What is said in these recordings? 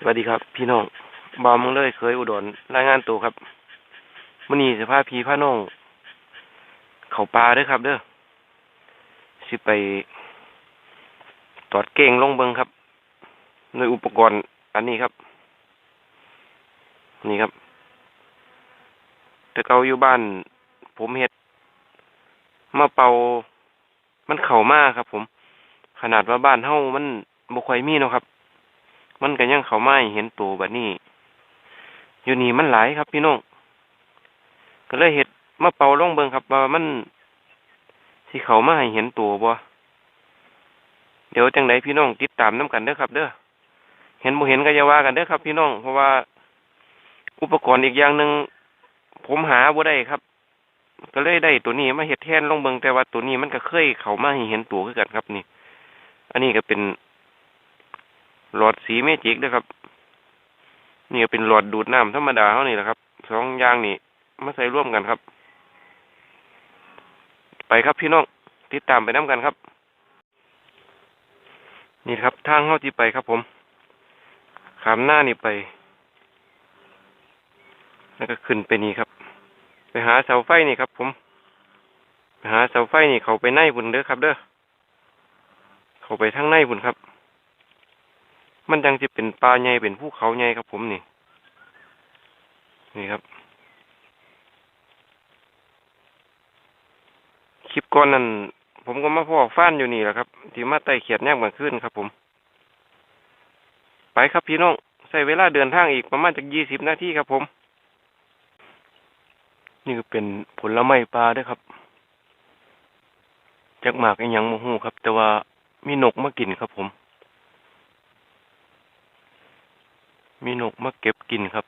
สวัสดีครับ พี่น้องบอมมึงเลยเคยอุดรรายงานตัวครับมื่อนี้สภาพพี่พาน้อง เขาปลาด้อครับ เด้อสิไปตอดเก่งลงเบิงครับในอุปกรณ์อันนี้ครับ นี่ครับ แต่เกาอยู่บ้าน ผมเฮ็ดมาเป่ามันเข่ามากครับ ผม ขนาดว่าบ้านเฮ้ามันบ่ค่อยมีเนาะครับ มันก็ยังเขาไม่เห็นตัวแบบนี้ อยู่นี่มันหลายครับ พี่น้อง ก็เลยเห็ดมาเป่าล่องเบิงครับว่ามันสิเขามาให้เห็นตัวบ่เดี๋ยวจังไดพี่น้องติดตามน้กันเด้อครับ เด้อเห็นบ่เห็นก็อย่าว่ากันเด้อครับ พี่น้องเพราะว่าอุปกรณ์อีกอย่างหนึ่งผมหาบ่ได้ครับ ก็เลยได้ตัวนี้มาเฮ็ดแทนลงเบิงแต่ว่าตัวนี้มันก็เคยเขามาให้เห็นตัวคือกันครับนี่ อันนี้ก็เป็น หลอดสีเมจิกนะครับ นี่ก็เป็นหลอดดูดน้ำธรรมดาเท่านี้แหละครับสองอย่างนี่มาใส่ร่วมกันครับ ไปครับพี่น้องติดตามไปน้ากันครับ นี่ครับทางเข้าที่ไปครับ ผมขามหน้านี่ไป แล้วก็ขึ้นไปนี่ครับ ไปหาเสาไฟนี่ครับ ผมไปหาเสาไฟนี่เขาไปในบุญเด้อครับ เด้อเขาไปทางในบุญครับ มันยังจะเป็นปลาใหญ่เป็นภูเขาใหญ่ครับผมนี่ นี่ครับ คลิปก่อนนั้นผมก็มาพ่อฟ้านอยู่นี่แหละครับ ที่มาไต่เขียดแยากบางขึ้นครับผม ไปครับพี่น้องใช้เวลาเดินทางอีกประมาณจากยี่สิบนาทีครับผม นี่ก็เป็นผลไม้ปลาด้วยครับจากหมากยังโมหูครับ แต่ว่ามีนกมากินครับผม มีนกมาเก็บกินครับ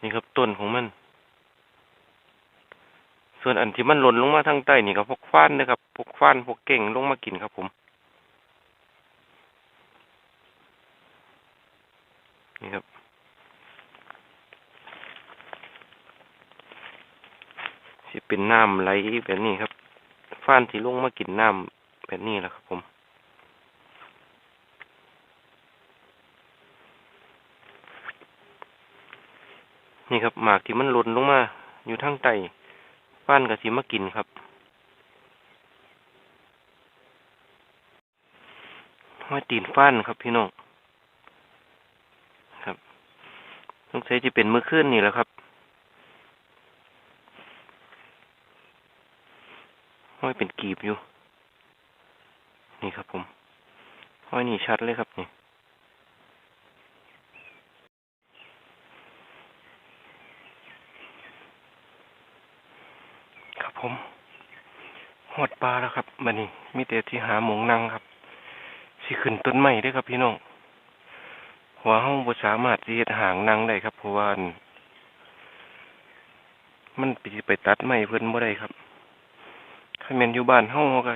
นี่ครับต้นของมัน ส่วนอันที่มันหล่นลงมาทางใต้นี่ก็พวกฟ้านนะครับพวกฟ้านพวกเก่งลงมากินครับผม นี่ครับสิเป็นน้ำไหลแบบนี้ครับฟ้านที่ลงมากินน้ำแบบนี้แหละครับผม นี่ครับหมากที่มันหล่นลงมา อยู่ทางใต้ฟ้านกับสีมากินครับห้อยตีนฟ้านครับพี่น้องครับต้องใช้จะเป็นมือขึ้นนี่แหละครับห้อยเป็นกีบอยู่ นี่ครับผมห้อยนี่ชัดเลยครับนี่ ครับผมห อดปลาแล้วครับบันนี้มีแต่ที่หาหมองนั่งครับสิขึ้นต้นไม้ได้ครับพี่น้องหัวห้องบ่สามารถสิเฮ็ดหางนั่งได้ครับเพราะว่าอันมันไปไปตัดไม้เพิ่นบ่ได้ครับถ้าแม่นอยู่บ้านเฮาเราก็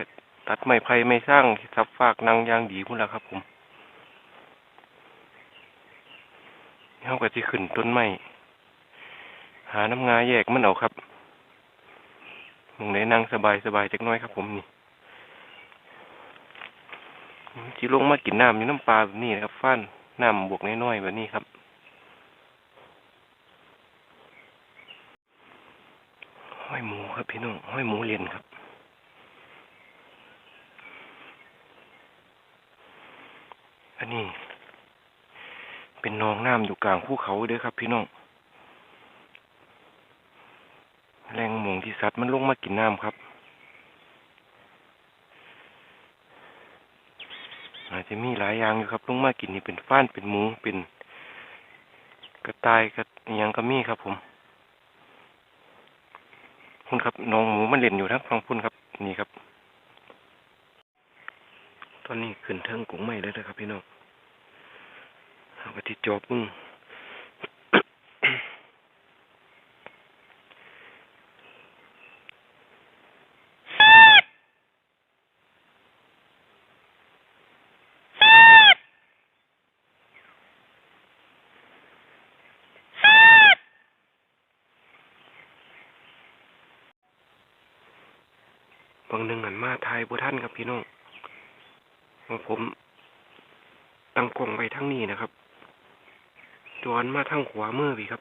ตัดไม้ไผ่ไม้สร้างสับฟากนั่งอย่างดีพุ่นล่ะครับ ผมเฮาก็สิขึ้นต้นไม้หาน้ำงาแยกมันเอาครับ มองได้นั่งสบายสบายจักน้อยครับผมนี่สิลงมากินน้ำอยู่น้ำปลาแบบนี้นะครับฟ้านน้ำบวกน้อยๆแบบนี้ครับห้อยหมูครับพี่น้องห้อยหมูเรียนครับอันนี้ เป็นนองน้ำอยู่กลางภูเขาเด้อครับ พี่น้อง แรงหมงที่สัตว์มันลงมากินน้ำครับอาจจะมีหลายอย่างอยู่ครับลงมากินนี่เป็นฟ้านเป็นหมูเป็นกระต่ายกระยังก็มีครับ ผมคุณครับน้องหมูมันเล่นอยู่ทั้งฟังพุ่นครับ นี่ครับ ตอนนี้ขึ้นเทิงกุ้งใหม่แล้วนะครับพี่น้องเอาไปที่จอบมึง บางหนึ่งหันมาทายบุท่านครับพี่น้องว่าผมตั้งกล้องไว้ทั้งนี้นะครับจวนมาทางขวามือพี่ครับ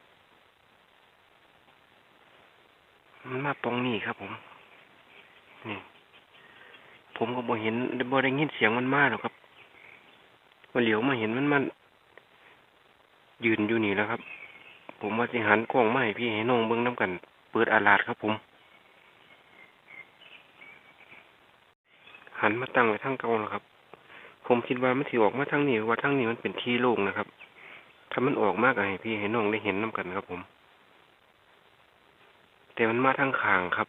มันมาปองนี่ครับผม นี่ ผมก็บ่เห็นบ่ได้ยินเสียงมันมาหรอกครับว่าเหลียวมาเห็นมันมันยืนอยู่นี่แล้วครับ ผมว่าสิหันกล้องมาให้พี่ให้น้องเบิ่งน้ำกัน เปิดอาลาดครับผม หันมาตั้งไว้ทางเก่าแล้วครับ ผมคิดว่ามันสิออกมาทางนี้ว่าทางนี้มันเป็นที่โล่งนะครับ ถ้ามันออกมากให้พี่ให้น้องได้เห็นน้ำกันครับผม แต่มันมาทางขางครับ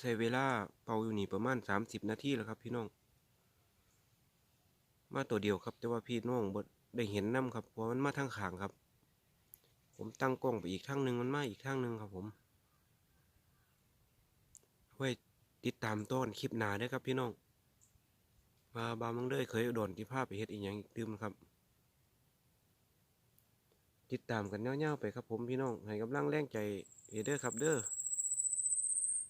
ใช้เวลาเป่าอยู่นี่ประมาณสามสิบนาทีแล้วครับพี่น้อง มาตัวเดียวครับ แต่ว่าพี่น้องบ่ได้เห็นน้ำครับเพราะมันมาทางขางครับ ผมตั้งกล้องไปอีกทางหนึ่งมันมาอีกทางหนึ่งครับผมไว้ติดตามต้นคลิปหนาเด้ครับพี่น้อง มาบามังเด้ยเคยอุดรที่ภาพไปเฮ็ดอีกอย่างอีกตื่มครับ ติดตามกันเงาๆไปครับผมพี่น้องให้กำลังแรงใจเด้อครับเด้อ